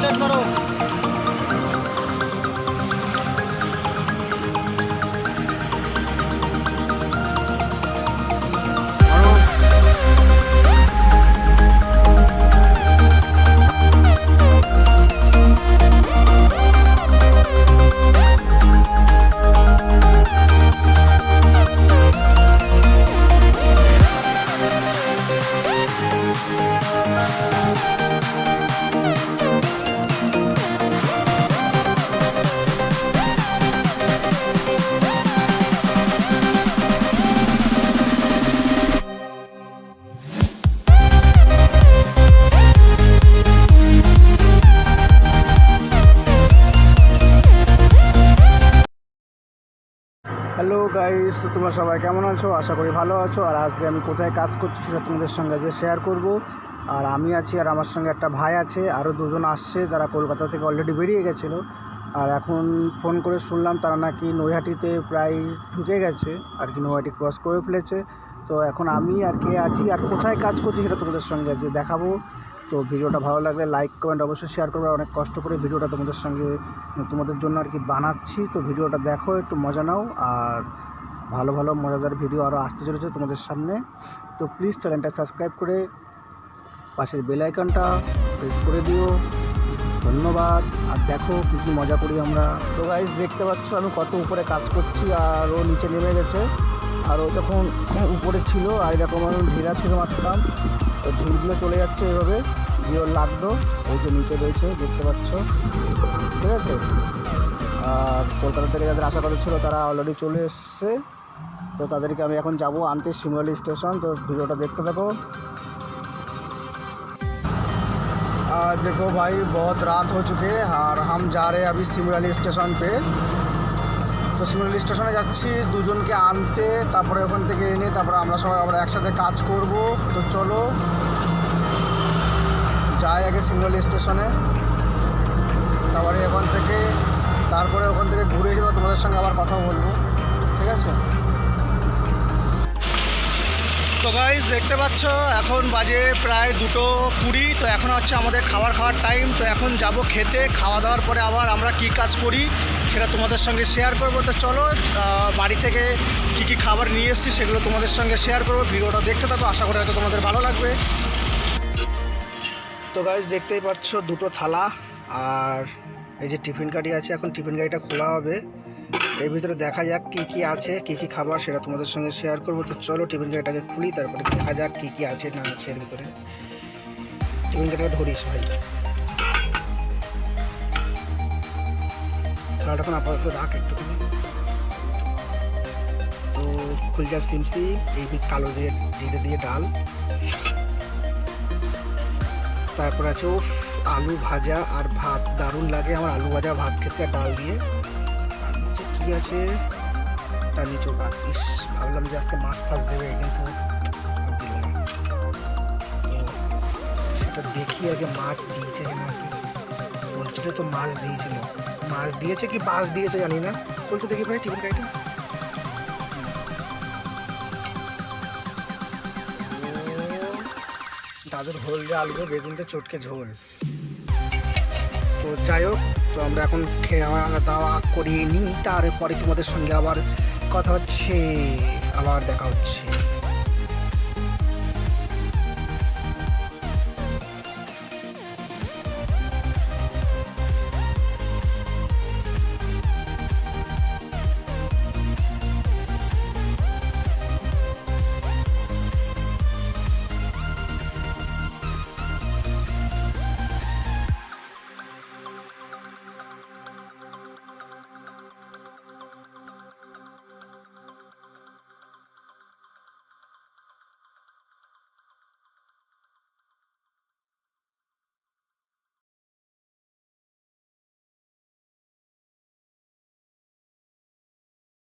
Set করো hello guys, তো তোমরা সবাই কেমন আছো? আশা করি ভালো আছো। আর আজকে আমি কোথায় কাজ করছি সেটা তোমাদের সঙ্গে আজকে শেয়ার করব। আর আমি আছি আর আমার সঙ্গে একটা ভাই আছে আরও দুজন আসছে, যারা কলকাতা থেকে অলরেডি বেরিয়ে গেছিল। আর এখন ফোন করে শুনলাম তারা নাকি নৈহাটিতে প্রায় ঢুকে গেছে, আর কি নৈহাটি ক্রস করে ফেলেছে। তো এখন আমি আর কে আছি আর কোথায় কাজ করছি সেটা তোমাদের সঙ্গে আজকে দেখাবো। তো ভিডিওটা ভালো লাগলে লাইক কমেন্ট অবশ্যই শেয়ার করবে। অনেক কষ্ট করে ভিডিওটা তোমাদের সঙ্গে, তোমাদের জন্য আর কি বানাচ্ছি। তো ভিডিওটা দেখো, একটু মজা নাও। আর ভালো ভালো, মজাদার ভিডিও আরও আসতে চলেছে তোমাদের সামনে। তো প্লিজ চ্যানেলটা সাবস্ক্রাইব করে পাশের বেল আইকনটা প্রেস করে দিও। ধন্যবাদ। আর দেখো কী কী মজা করি আমরা। তো গাইজ দেখতে পাচ্ছ আমি কত উপরে কাজ করছি, আর ও নিচে নেমে গেছে। আর ও যখন উপরে ছিল আর এরকম আমি ঢিলা ছিল মারতাম তো ঢিলগুলো চলে যাচ্ছে এভাবে দিয়ে ওর লাগলো ওই যে নিচে রয়েছে দেখতে পাচ্ছ ঠিক আছে আর কলকাতা থেকে যাদের আশা করা ছিল তারা অলরেডি চলে এসছে তো তাদেরকে আমি এখন যাব আনতে শিমলি স্টেশন তো ভিডিওটা দেখতে থাকো आज देखो भाई बहुत रात हो चुके हैं और हम जा रहे हैं अभी सिमराली स्टेशन पे তো সিমরালি স্টেশনে যাচ্ছি, দুজনকে আনতে, তারপরে ওখান থেকে এনে, তারপরে আমরা সবাই আবার একসাথে কাজ করব। তো চলো, যাই আগে সিমরালি স্টেশনে তারপরে ওখান থেকে, তারপরে ওখান থেকে ঘুরে এসে তোমাদের সঙ্গে আবার কথা বলব। ঠিক আছে? তো গাইজ দেখতে পাচ্ছ, এখন বাজে প্রায় দুটো কুড়ি। তো এখন হচ্ছে আমাদের খাবার খাওয়ার টাইম তো এখন যাব খেতে, খাওয়া দাওয়ার পরে আবার আমরা কি কাজ করি সেটা তোমাদের সঙ্গে শেয়ার করব। তো চলো বাড়ি থেকে কি কি খাবার নিয়ে এসেছি সেগুলো তোমাদের সঙ্গে শেয়ার করব। ভিডিওটা দেখতে থাকো, আশা করি হয়তো তোমাদের ভালো লাগবে। তো গাইজ দেখতেই পাচ্ছ দুটো থালা, আর এই যে টিফিন গাড়ি আছে, এখন টিফিন গাড়িটা খোলা হবে। এর ভিতরে দেখা যাক কি কি আছে, কি কি খাবার সেটা তোমাদের সঙ্গে শেয়ার করব। তো চলো টিফিন গাড়িটাকে খুলি, তারপরে দেখা যাক কি কি আছে না আছে এর ভিতরে। টিফিন গাড়িটা ধরিস ভাই। থালাটা এখন আপাতত রাখ একটু তো খুলজা সিমসি এই ভিত কালো দিয়ে জিরে দিয়ে ডাল। তারপর আছে, উফ, আলু ভাজা আর ভাত। দারুণ লাগে আমার আলু ভাজা, ভাত খেতে আর ডাল দিয়ে। নিচে কি আছে? তার নিচেও ভাত ইস ভাবলাম যে আজকে মাছ ফাছ দেবে কিন্তু না। সেটা দেখি আগে মাছ দিয়েছে নাকি বলছিল তো মাছ দিয়েছিল। মাছ দিয়েছে কি বাস দিয়েছে জানি না। বলতে দেখি ভাই গাড়িটা ও, দাদুর ঝোল দিয়ে আলু দিয়ে বেগুন দিয়ে চটকে ঝোল। তো যাই হোক, তো আমরা এখন খাওয়া দাওয়া করিয়ে নিই। তারপরে তোমাদের সঙ্গে আবার কথা হচ্ছে, আবার দেখা হচ্ছে।